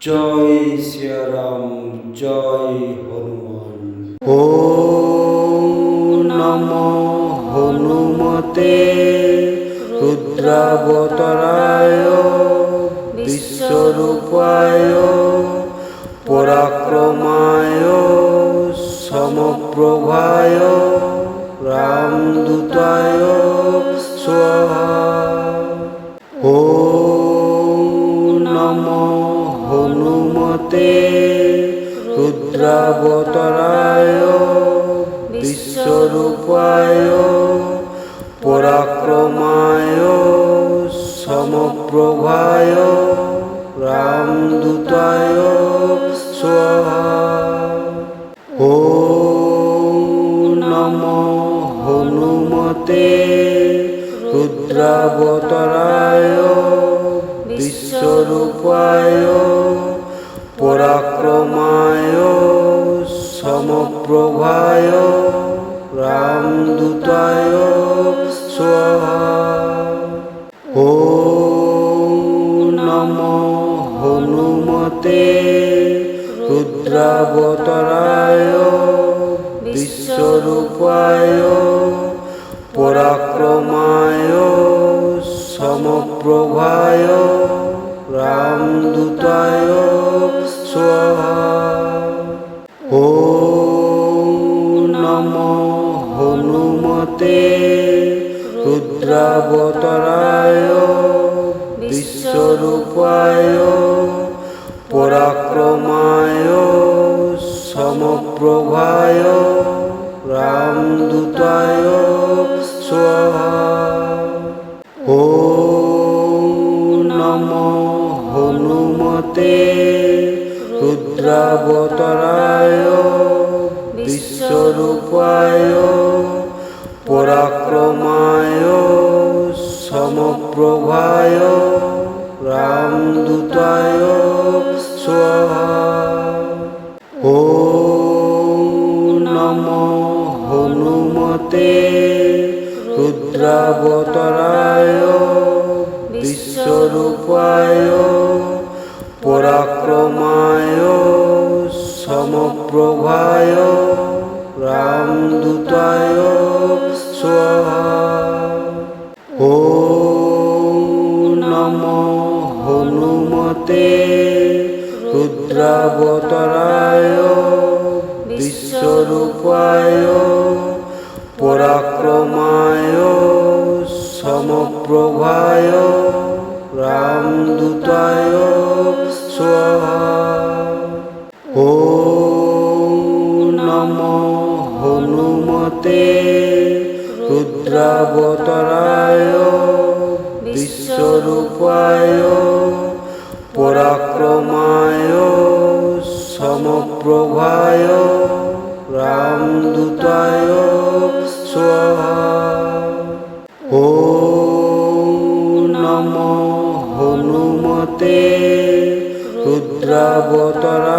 জয় সিয়ারাম জয় হনুমান। ও নম হনুমতে রুদ্রাবতরায় বিশ্বরূপায় পরাক্রমায় সমপ্রভায় রামদূতায় হনুমতে রুদ্রাবতরায় বিশ্বরূপায় পরাক্রমায় সমপ্রভায় রামদূতায় স্বাহা। নম হনুমতে রুদ্রাবতরায় বিশ্বরূপায় পরাক্রমায় সমপ্রভায় রামদূতায় স্বাহা। ও নম হনুমতে রুদ্রাবতরায় বিশ্বরূপায় পরাক্রমায় সমপ্রভায় রামদূতায় স্বাহা। ও নম হনুমতে রুদ্রাবতরায় বিশ্বরূপায় পরাক্রমায় সমপ্রভায় বিশ্বরূপায় পরাক্রমায় সমপ্রভায় রামদূতায় স্বাহা। নম হনুমতে রুদ্রাবতরায় বিশ্বরূপায় পরাক্রমায় সমপ্রভায় রুদ্রাবতরায় বিশ্বরূপায় পরাক্রমায় সমপ্রভায় রামদূতায় স্বাহা। ও নম হনুমতে রুদ্রাবতরায়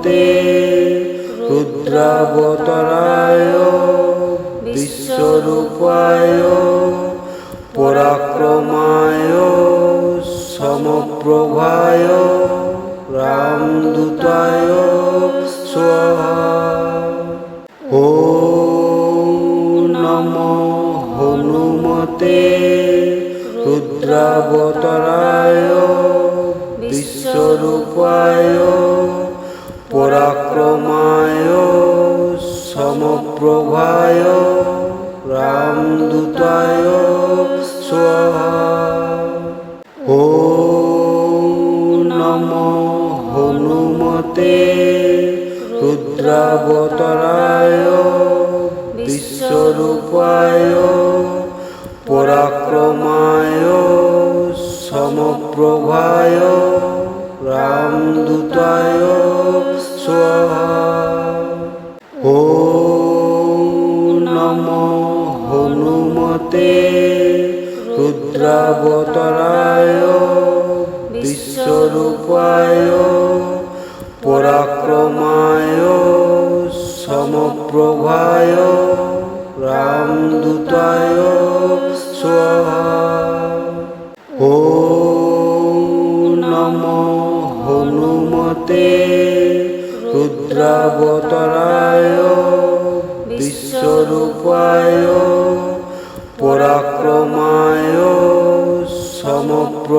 হনুমতে রুদ্রাবতরায় বিশ্বরূপায় পরাক্রমায় সমপ্রভায় রামদূতায় স্বাহা। নম হনুমতে রুদ্রাবতরায় বিশ্বরূপায় সমপ্রভায় রামদূতায় স্বাহা। ও নম হনুমতে রুদ্র রুদ্রাবতরায় বিশ্বরূপায় পরাক্রমায় সমপ্রভায় রামদূতায় স্বাহা। মতে রুদ্রাবতরায় বিশ্বরূপায় পরাক্রমায় সমপ্রভায় রামদূতায় স্বাহা। ও নম হনুমতে রুদ্রাবতরা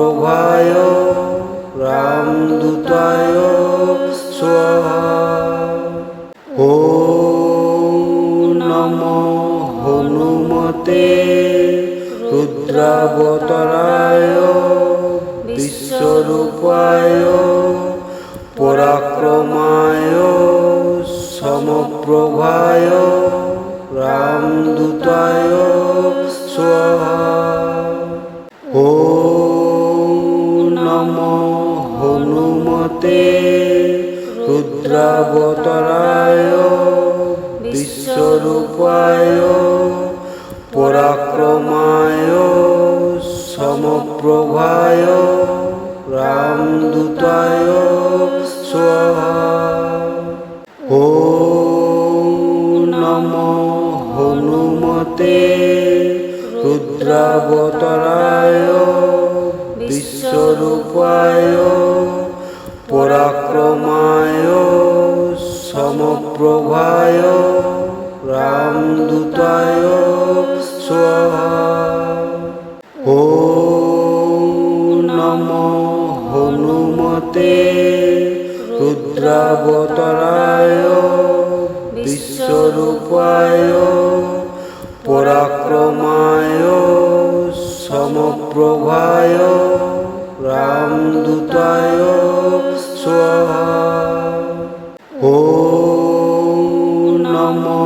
समप्रभाय रामदूताय स्वाहा ॐ नमो हनुमते रुद्रावतराय হনুমতে রুদ্রাবতরায় বিশ্বরূপায় পরাক্রমায় সমপ্রভায় রামদূতায় স্বাহা। ॐ নমো হনুমতে রুদ্রাবতরায় হনুমতে রুদ্রাবতরায় বিশ্বরূপায় পরাক্রমায় সমপ্রভায় রামদূতায় স্বাহা। ॐ নমো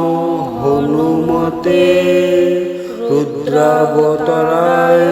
হনুমতে রুদ্রাবতরায়